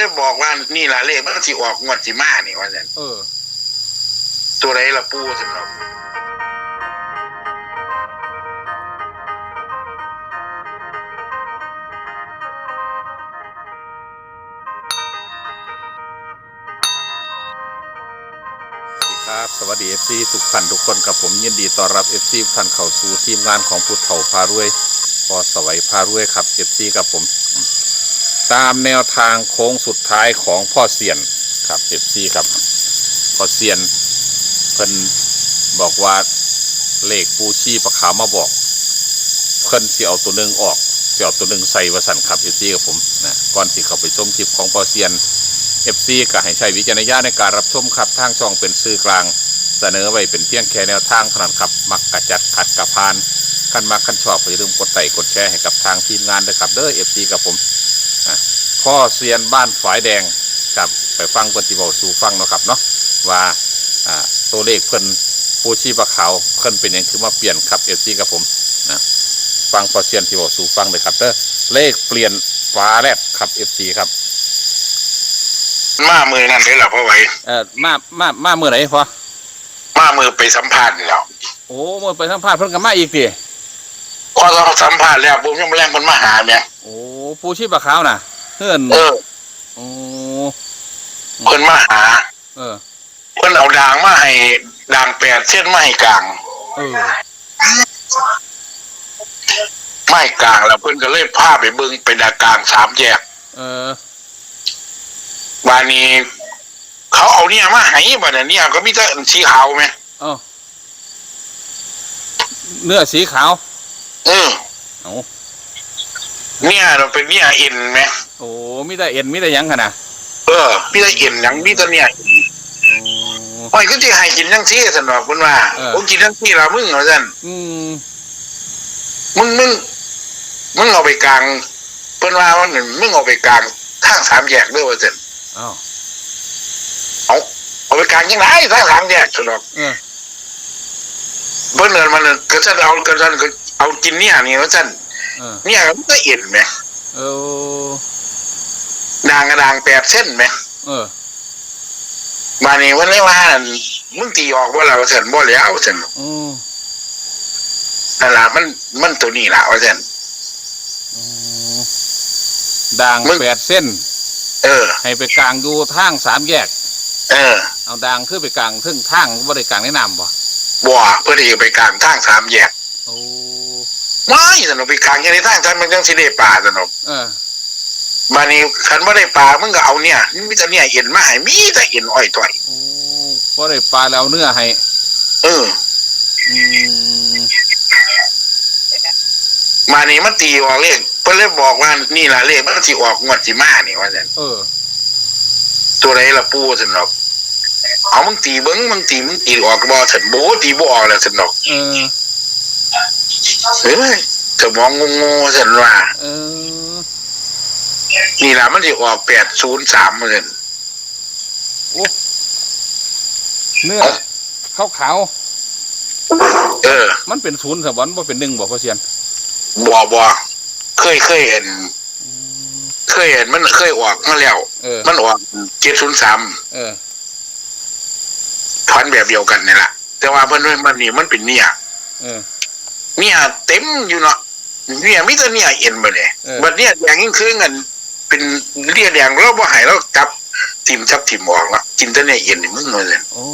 เลยบอกว่านี่ล่ะเลขมันสิออกงวดสิมานี่ว่าซั่นเออ ตัวใดล่ะปู่ซั่นเนาะสวัสดีครับสวัสดีเอฟซีทุกท่านทุกคนกับผมยินดีต้อนรับเอฟซีท่านเข้าสู่ทีมงานของผู้เฒ่าพารวยพอสวัยพารวยครับเอฟซีกับผม ตามแนวทางโค้งสุดท้ายของพ่อเซียนครับเอฟซีครับพ่อเซียนเพิ่นบอกว่าเลขปูชีประขาวมาบอก เพิ่นสิเอาตัวหนึ่งออกสิเอาตัวหนึ่งใส่วสันครับเอฟซีกับผมนะก่อนที่เข้าไปชมคลิปของพ่อเซียนเอฟซีก็ให้ใช้วิจารณญาณในการรับชมครับทางช่องเป็นสื่อกลางเสนอไว้เป็นเพียงแค่แนวทางเท่านั้นครับมักกระจัดขัดกระพานคันมาคันชอบอย่าลืมกดไลค์กดแชร์ให้กับทางทีมงานด้วยครับเด้อเอฟซีกับผม พ่อเซียนบ้านฝายแดงครับไปฟังปฏิบัติสู่ฟังเนาะครับเนาะว่าอ่าตัวเลขเพิ่นปูชีปะขาวเพิ่นเป็นหยังคือมาเปลี่ยนครับเอฟซีกับผมนะฟังพ่อเซียนที่บอกสู่ฟังเลยครับเด้อเลขเปลี่ยนฟ้าแลบครับเอฟซีครับ มามือนั่นเลยล่ะพ่อไว้เอ่อมามามาเมื่อไหร่พอมามือไปสัมภาษณ์นี่แล้วโอ้เมื่อไปสัมภาษณ์เพิ่นก็มาอีกติพอเราสัมภาษณ์แล้วผมยังแรงมันมาหาแม่โอ้ปูชีพปลาขาวน่ะ เพื่อนเออโอ้เพิ่นมาหา เออ เพิ่นเอาด่างมาให้ด่างแปดเส้นมาให้กลางเออไม่กลางแล้วเพิ่นก็เลยพาไปเบิ่งไปดากลางสามแยก เออ บานนี้ เขาเอาเนี่ยมาให้บัดนี้เนี่ยก็มีแต่อันสีขาวไหมเอ้าเนื้อสีขาว เออ เอ้าเนี่ยเราเป็นเนี่ยเอ็นไหม โอ้มีแต่เอ็นมีแต่หยังขนาดเออมีแต่เอ็นหยังมีแต่เนี่ยโอ้โอ้ยก็สิให้กินจังซี่ซั่นดอกเพิ่นว่าเออผมกินจังซี่ล่ะมึงว่าซั่นอืมมึงมึงมึงเอาไปกลางเพิ่นว่าว่าหนึ่งมึงเอาไปกลางทางสามแยกเด้อว่าซั่นเอ้าเอาเอาไปกลางยังไงทางสามแยกซั่นดอกเออเพิ่นเอิ้นมันก็ซั่นเอาก็ซั่นก็เอากินเนี่ยนี่ว่าซั่นเออเนี่ยมันก็เอ็นแหมเออ ด่างกระด่างแปดเส้นแหมเออมานี่วันนี้ว่านั่นมึงตีออกบ่ล่ะว่าซั่นบ่แล้วว่าซั่นอืมนั่นล่ะมันมันตัวนี้ล่ะว่าซั่นอืมด่างมึงแปดเส้น เออ ให้ไปกลางอยู่ทางสามแยก เออเอาด่างคือไปกลางทึ่งทางบ่ได้กลางในน้ำบ่บ่เพิ่นสิไปกลางทางสามแยกโอ้ไม่ซั่นเอาไปกลางยังในทางท่านมันจังสิได้ปลาซั่นดอกเออ มานี่คันบ่ได้ปลามึงก็เอาเนี่ยมีแต่เนี่ยเอ็นมาให้มีแต่เอ็นอ้อยต่อยโอ้บ่ได้ปลาแล้วเอาเนื้อให้เอออืมมานี่มันตีออกเลขเพิ่นเลยบอกว่านี่ล่ะเลขมันสิออกงวดสิมานี่ว่าซั่นเออ ตัวใดล่ะปู่ซั่นดอกเอามึงตีเบิ่งมึงตีมึงตีออกบ่ซั่นบ่ตีบ่ออกแล้วซั่นดอกเออเอ้ยสมองงงๆซั่นว่าเออ นี่ล่ะมันสิออก803เหมือนเนื้อขาวขาวเออๆมันเป็นศูนย์สวรรค์บ่เป็นหนึ่งบ่พ่อเซียนบ่บ่เคยเคยเห็น เคยเห็นมันเคยออกมาแล้วเออมันออก703เออถอนแบบเดียวกันนี่แหละแต่ว่าเพิ่นว่ามันนี่มันเป็นเนี่ยเออเนี่ยเต็มอยู่เนาะเนี่ยมิแต่เนี่ยเอ็นมาเลยเออบัดเนี่ยแดงยิ่งคือเงิน เป็นเรียแดงเราบ่ให้เราจับทิมจับทิมออกละกินแต่เนี่ยเอ็นนี่มึงว่าซั่นโอ้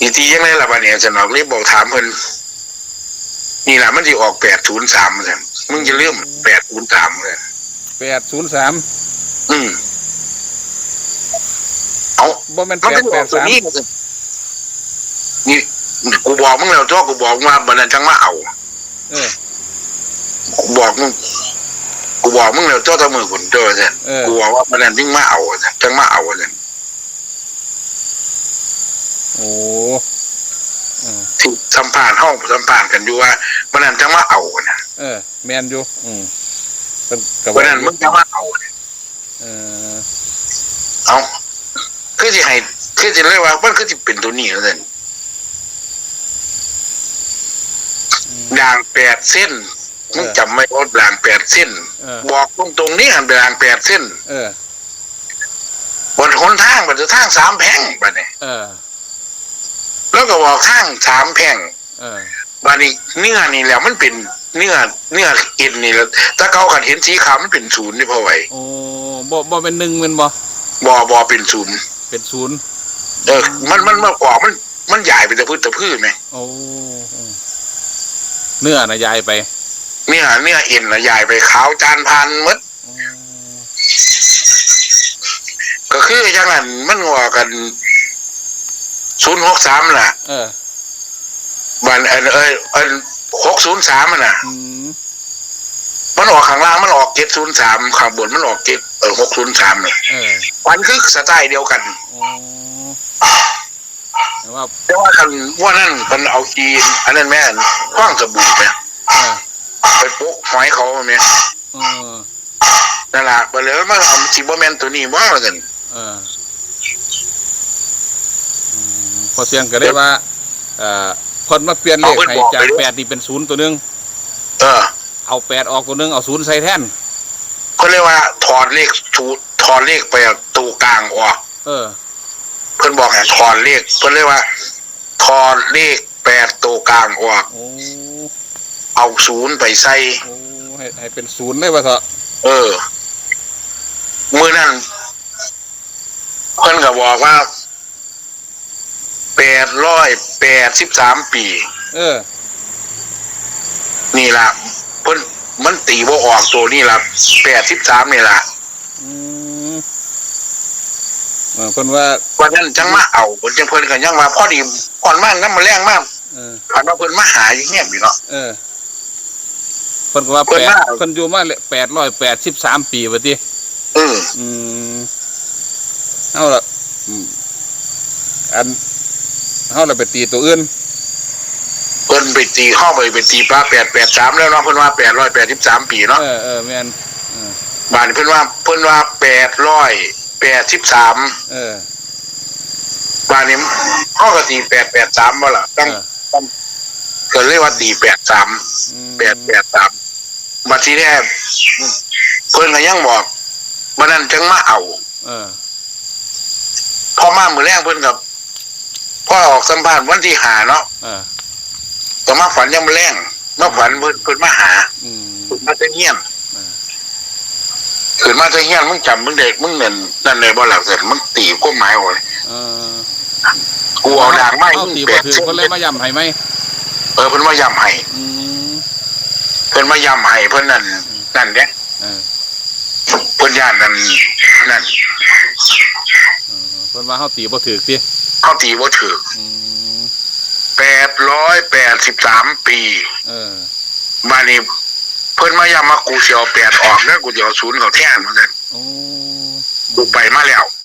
อีทียังไงล่ะบัดเนี่ยฉันออกเลยบอกถามเพิ่นนี่ล่ะมันสิออก803ซั่นมึงจะลืม803เลยแปดศูนย์สามอืมเอาบ่แม่นมันแปเป็ดนอแปอกดตัวสามนี้ว่าซั่นนี่กูบอกมึงแล้วตัวกูบอกว่าบัดนั้นจังมาเอาเออกูบอกมึง กูบอกมึงแล้วเจ้าตามือคุณเจ้าเนี่ยเออ กูบอกว่ามันนั่นยิ่งมาเอาเนี่ยจังมาเอาเนี่ยโอ้เออที่สัมภาษณ์ห้องสัมภาษณ์กันอยู่ว่ามันนั่นจังมาเอาเนี่ยเออ แม่นอยู่ อืมเพิ่นก็วันนั้นมึงจังมาเอาเนี่ยเออเอาคือสิให้คือสิเรียกว่ามันคือสิเป็นตัวนี้แล้วเนี่ยอืมด่างแปดเส้น มึงจำไม่ว่าด่างแปดเส้น เออ บอกตรงตรงๆนี้หันด่างแปดเส้นเออ บนหนทางมันจะทางสามแพร่งบัดนี้เออ แล้วก็บอกทางสามแพร่งเออ บัดนี้เนื้อนี่แหล้วมันเป็นเนื้อเนื้อเอ็นนี่แหล้วถ้าเขาขันเห็นสีขาวมันเป็นศูนย์นี่พอไหวโอ้บ่บ่เป็นหนึ่งแมันบ่บอบอเป็นศูนย์เป็นศูนย์เออมันมันมากกว่ามันมันใหญ่เป็นตะพื้นตะพื้นไหมโอ้เนื้อน่ะยายไป เนื้อเนื้อเอ็นนะใหญ่ไปขาวจานพันหมดโอ้ก็คืออย่างนั้นมันว่ากันศูนย์หกสามน่ะเออบันเออเออเออหกศูนย์สามน่ะอืมมันออกข้างล่างมันออกเจ็ดศูนย์สามข้างบนมันออกเจ็ดเออหกศูนย์สามเนี่ยเออมันคือสไตล์เดียวกันโอ้แต่ว่าแต่ว่าคันว่านั่นมันเอากีนอันนั้นแม่นคว้างสบู่ไหมเออ ไปโปุ๊กหอยเขาไหมเออนั่นแหละไปเลยมันเอาจีบแมนตัวนี้ว่ากันเอออืมพอเสียงก็ได้ว่าเอ่อคนมาเปลี่ยนเลขให้จากแปดนี่เป็นศูนย์ตัวหนึง เออเอาแปดออกตัวหนึง เอาศูนย์ใส่แท่น เขาเรียกว่าถอดเลขชูถอดเลขไปเอาตัวกลางออก เออ เพิ่นบอกให้ถอดเลขเพิ่นเรียกว่าถอดเลขแปดตัวกลางออก โอ้ เอาศูนย์ไปใส่โอ้ให้ให้เป็นศูนย์ได้ป่ะเถอะเออ มือนั่นเพิ่นก็บอกว่าแปดร้อยแปดสิบสามปี เออ นี่ล่ะเพิ่นมันตีว่าออกตัวนี่ล่ะแปดสิบสามนี่ล่ะอืมเออคนว่า วันนั้นจังมาเอาเพิ่นจังเพิ่นก็ยังมาพอดีก่อนมากน้ำมาแรงมากเออผ่านมาเพิ่นมาหาอย่างเงี้ยอยู่เนาะเออ คนก็ว่าเพิ่แปนดว่าคนอยู่มาแปดร้อยแปดสิบสามปีวะทีเอออืมเอาละอืมอันเอาละไปตีตัวอื่น เพิ่นไปตีเข้าไปไปตีปลาแปดแปดสามแล้วเนาะเพิ่นว่าแปดร้อยแปดสิบสามปีเนาะเออเออแม่นเออบ้านนี้เพิ่นว่าเพิ่นว่าแปดร้อยแปดสิบสามเออบ้านนี้เขาก็ตีแปดแปดสามบ่ล่ะตั้งเออเกิดเรียกว่าตีแปดสามอืมแปดแปดสาม มาทีแรกเพิ่นก็ยังบอกวันนั้นจังมาเอา เออ พอมามือแรกเพิ่นกับพ่อออกสัมภาษณ์วันที่หาเนาะเออก็มาฝันยังมาแรงมาฝันเพิ่นเพิ่นมาหาอืม เพิ่นมาจะเฮียนเออเพิ่นมาจะเฮียนมึงจำมึงเด็กมึงเงินนั่นเลยบ่หลักเสร็จมึงตีก้มไม้โอ้ยเออกูเอาด่างไม้เอามึงตีแปบ่ดถือคนเลยมาย้ำให้ไหมเออเพิ่นมายำให้ อืม เพิ่นมายำให้เพิ่นนั่นนั่นเด้เออเพิ่นย่านนั่นนั่นเออคนว่าเขาตีบ่ถือสิเขาตีบ่ถืออืมแปดร้อยแปดสิบสามปีเออมานี่เพิ่นมายำมากูสิเอาแปดออกนะกูจะเอาศูนย์เขาแท่นเหมือนกันโอ้ กูไปมาแล้ว